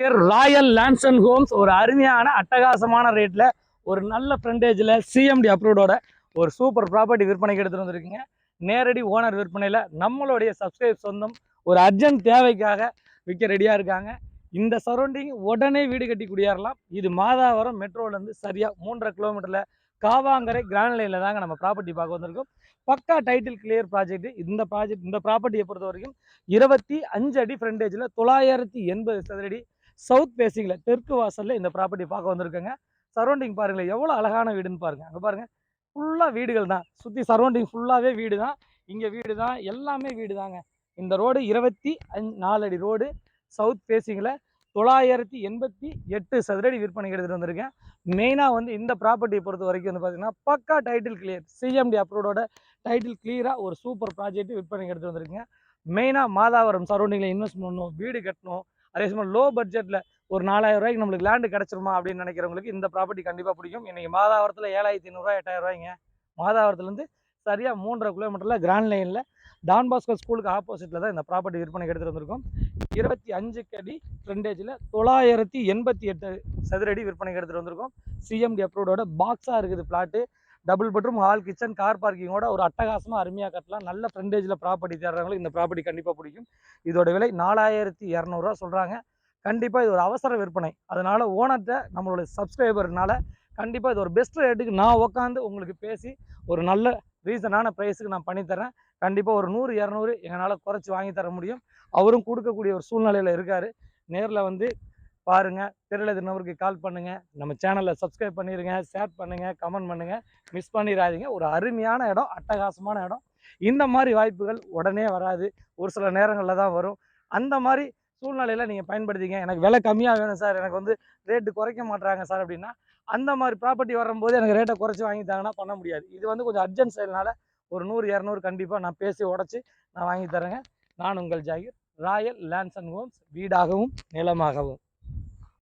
Royal lands and Holmes ஒரு அருமையான அட்டகாசமான ரேட்டில் ஒரு நல்ல ஃப்ரண்டேஜில் சிஎம்டி அப்ரூவோட ஒரு சூப்பர் ப்ராப்பர்ட்டி விற்பனைக்கு எடுத்துகிட்டு வந்திருக்கீங்க. நேரடி ஓனர் விற்பனையில் நம்மளுடைய சப்ஸ்கிரைப் சொந்தம் ஒரு அர்ஜென்ட் தேவைக்காக விற்க ரெடியாக இருக்காங்க. இந்த சரௌண்டிங் உடனே வீடு கட்டி குடியேறலாம். இது மாதாவரம் மெட்ரோலேருந்து சரியாக மூன்றரை கிலோமீட்டரில் காவாங்கரை கிராண்ட்லைனில் தாங்க நம்ம ப்ராப்பர்ட்டி பார்க்க வந்திருக்கோம். பக்கா டைட்டில் கிளியர் ப்ராஜெக்ட் இந்த ப்ராஜெக்ட் இந்த ப்ராப்பர்ட்டியை பொறுத்த வரைக்கும் இருபத்தி அஞ்சு அடி ஃப்ரண்டேஜில் தொள்ளாயிரத்தி எண்பது சதுரடி சவுத் பேசிங்கில் தெற்கு வாசலில் இந்த ப்ராப்பர்ட்டி பார்க்க வந்திருக்கேங்க. சரௌண்டிங் பாருங்களேன் எவ்வளோ அழகான வீடுன்னு பாருங்கள் அங்கே பாருங்கள் ஃபுல்லாக வீடுகள் தான். சுற்றி சரௌண்டிங் ஃபுல்லாகவே வீடு தான். இங்கே வீடு தான். எல்லாமே வீடு தாங்க. இந்த ரோடு இருபத்தி அஞ்சு நாலடி அடி ரோடு சவுத் பேசிங்கில் தொள்ளாயிரத்தி எண்பத்தி எட்டு சதுரடி விற்பனைக்கு எடுத்துகிட்டு வந்திருக்கேன். மெயினாக வந்து இந்த ப்ராப்பர்ட்டியை பொறுத்த வரைக்கும் வந்து பார்த்தீங்கன்னா பக்கா டைட்டில் கிளியர் சிஎம்டி அப்ரூவோட டைட்டில் கிளியராக ஒரு சூப்பர் ப்ராஜெக்ட் விற்பனைக்கு எடுத்துகிட்டு வந்திருக்கேன் மெயினாக மாதாவரம் சரௌண்டிங்கில் இன்வெஸ்ட் பண்ணணும் வீடு கட்டணும் அதே சமயம் லோ பட்ஜெட்டில் ஒரு நாலாயிரம் ரூபாய்க்கு நம்மளுக்கு லேண்டு கிடச்சிருமா அப்படின்னு நினைக்கிறவங்களுக்கு இந்த ப்ராப்பர்ட்டி கண்டிப்பாக பிடிக்கும். இன்றைக்கி மாதாவரத்தில் ஏழாயிரத்தி ஐநூறுரூவா எட்டாயிரம் ரூபாய்ங்க. மாதாவரத்துலேருந்து சரியாக மூன்றரை கிலோமீட்டரில் கிராண்ட் லைனில் டான் பாஸ்கோ ஸ்கூலுக்கு ஆப்போசிட்டில் தான் இந்த ப்ராப்பர்ட்டி விற்பனைக்கு எடுத்துகிட்டு வந்திருக்கோம். இருபத்தி அஞ்சு அடி ஃப்ரண்டேஜில் தொள்ளாயிரத்தி எண்பத்தி எட்டு சதுரடி விற்பனைக்கு எடுத்துகிட்டு வந்திருக்கோம். சிஎம்டி அப்ரூவோட பாக்ஸாக இருக்குது flat double bedroom hall kitchen car பார்க்கிங்கோட ஒரு அட்டகாசமாக அருமையாக கட்டலாம். நல்ல ஃப்ரெண்டேஜில் ப்ராப்பர்ட்டி தேடுறவங்களும் இந்த ப்ராப்பர்ட்டி கண்டிப்பாக பிடிக்கும். இதோட விலை நாலாயிரத்தி இரநூறுவா சொல்கிறாங்க கண்டிப்பாக இது ஒரு அவசர விற்பனை. அதனால் ஓனர்கிட்ட நம்மளோட சப்ஸ்கிரைபர்னால கண்டிப்பாக இது ஒரு பெஸ்ட் ரேட்டுக்கு நான் உட்காந்து உங்களுக்கு பேசி ஒரு நல்ல ரீசனான ப்ரைஸுக்கு நான் பண்ணித்தரேன் கண்டிப்பாக ஒரு நூறு இரநூறு எங்களால் குறைச்சி வாங்கி தர முடியும். அவரும் கொடுக்கக்கூடிய ஒரு சூழ்நிலையில் இருக்கார். நேரில் வந்து பாருங்கள் தெரியல நம்பருக்கு கால் பண்ணுங்கள் நம்ம சேனலை சப்ஸ்கிரைப் பண்ணிடுங்க ஷேர் பண்ணுங்கள் கமெண்ட் பண்ணுங்கள் மிஸ் பண்ணிடாதீங்க ஒரு அருமையான இடம் அட்டகாசமான இடம். இந்த மாதிரி வாய்ப்புகள் உடனே வராது. ஒரு சில நேரங்களில் தான் வரும். அந்த மாதிரி சூழ்நிலையில் நீங்கள் பயன்படுத்திங்க. எனக்கு விலை கம்மியாக வேணும் சார். எனக்கு வந்து ரேட்டு குறைக்க மாட்றாங்க சார் அப்படின்னா அந்த மாதிரி ப்ராப்பர்ட்டி வரும்போது எனக்கு ரேட்டை குறைச்சி வாங்கித்தாங்கன்னா பண்ண முடியாது. இது வந்து கொஞ்சம் அர்ஜென்ட் செயல்னால ஒரு நூறு இரநூறு கண்டிப்பாக நான் பேசி உடச்சி நான் வாங்கி தரேங்க. நான் உங்கள் Zakir. Royal Lands and Homes வீடாகவும் நிலமாகவும்.